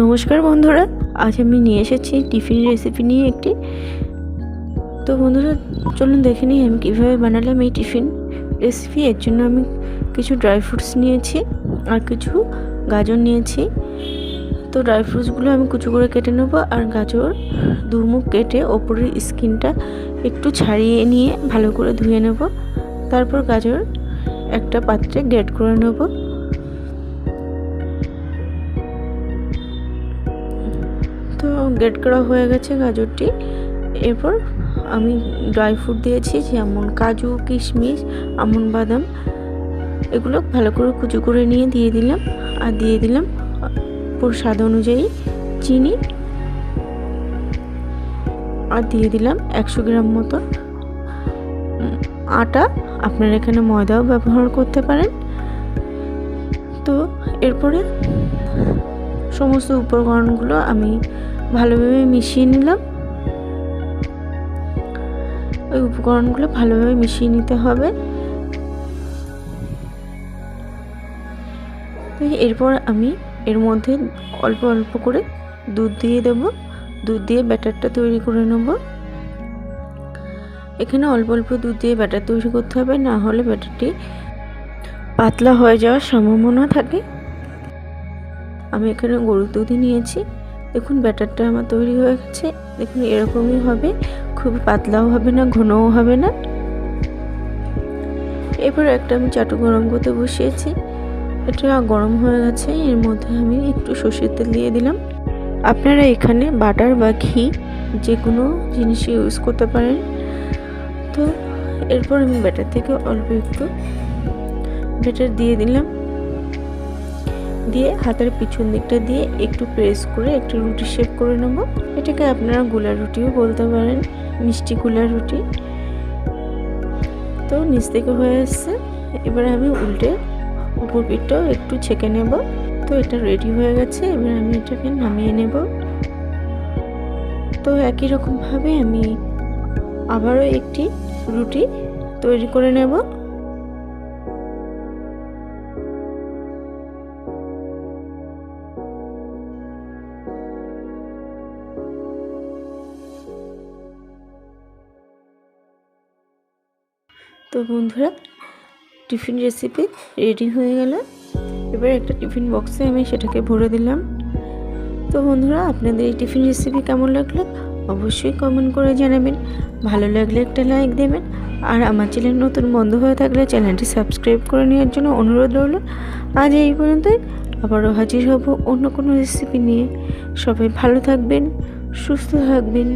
নমস্কার বন্ধুরা, আজ আমি নিয়ে এসেছি টিফিন রেসিপি নিয়ে একটি। তো বন্ধুরা, চলুন দেখে নিই আমি কীভাবে বানালাম এই টিফিন রেসিপি এর জন্য আমি কিছু ড্রাই ফ্রুটস নিয়েছি আর কিছু গাজর নিয়েছি। তো ড্রাই ফ্রুটসগুলো আমি কুচু করে কেটে নেব আর গাজর দুমুখ কেটে ওপরের স্কিনটা একটু ছাড়িয়ে নিয়ে ভালো করে ধুয়ে নেব। তারপর গাজর একটা পাত্রে গ্রেট করে নেব। গ্রেট করা হয়ে গেছে গাজরটি। এরপর আমি ড্রাই ফ্রুট দিয়েছি, যেমন কাজু, কিশমিশ, আমন বাদাম, এগুলো ভালো করে কুচু করে নিয়ে দিয়ে দিলাম। আর দিয়ে দিলাম পুরো স্বাদ অনুযায়ী চিনি। আর দিয়ে দিলাম একশো গ্রাম মতো আটা। আপনারা এখানে ময়দাও ব্যবহার করতে পারেন। তো এরপরে সমস্ত উপকরণগুলো আমি ভালোভাবে মিশিয়ে নিলাম। ওই উপকরণগুলো ভালোভাবে মিশিয়ে নিতে হবে। এরপর আমি এর মধ্যে অল্প অল্প করে দুধ দিয়ে দেব। দুধ দিয়ে ব্যাটারটা তৈরি করে নেব। এখানে অল্প অল্প দুধ দিয়ে ব্যাটার তৈরি করতে হবে, না হলে ব্যাটারটি পাতলা হয়ে যাওয়ার সম্ভাবনা থাকে। আমি এখানে গরুর দুধই নিয়েছি। দেখুন, ব্যাটারটা আমার তৈরি হয়ে গেছে। দেখুন, এরকমই হবে। খুব পাতলাও হবে না, ঘনও হবে না। এরপর একটা আমি চাটু গরম করতে বসিয়েছি। এটা গরম হয়ে গেছে, এর মধ্যে আমি একটু সর্ষের তেল দিয়ে দিলাম। আপনারা এখানে বাটার বা ঘি যে কোনো জিনিস ইউজ করতে পারেন। তো এরপর আমি ব্যাটার থেকে অল্প একটু ব্যাটার দিয়ে দিলাম। দিয়ে হাতের পিছন দিকটা দিয়ে একটু প্রেস করে একটু রুটি শেপ করে নেব। এটাকে আপনারা গোলা রুটিও বলতে পারেন, মিষ্টি গোলা রুটি। তো নিচ থেকে হয়ে আসছে। এবার আমি উল্টে উপর পিঠটাও একটু ছেঁকে নেব। তো এটা রেডি হয়ে গেছে, এবার আমি এটাকে নামিয়ে নেব। তো একই রকমভাবে আমি আবারও একটি রুটি তৈরি করে নেব। তো বন্ধুরা, টিফিন রেসিপি রেডি হয়ে গেল। এবার একটা টিফিন বক্সে আমি সেটাকে ভরে দিলাম। তো বন্ধুরা, আপনাদের এই টিফিন রেসিপি কেমন লাগল? অবশ্যই কমেন্ট করে জানাবেন। ভালো লাগলে একটা লাইক দেবেন। আর আমার চ্যানেল নতুন বন্ধ হয়ে থাকলে চ্যানেলটি সাবস্ক্রাইব করে নেওয়ার জন্য অনুরোধ রইল। আজ এই পর্যন্তই। আবারও হাজির হব অন্য কোনো রেসিপি নিয়ে। সবাই ভালো থাকবেন, সুস্থ থাকবেন।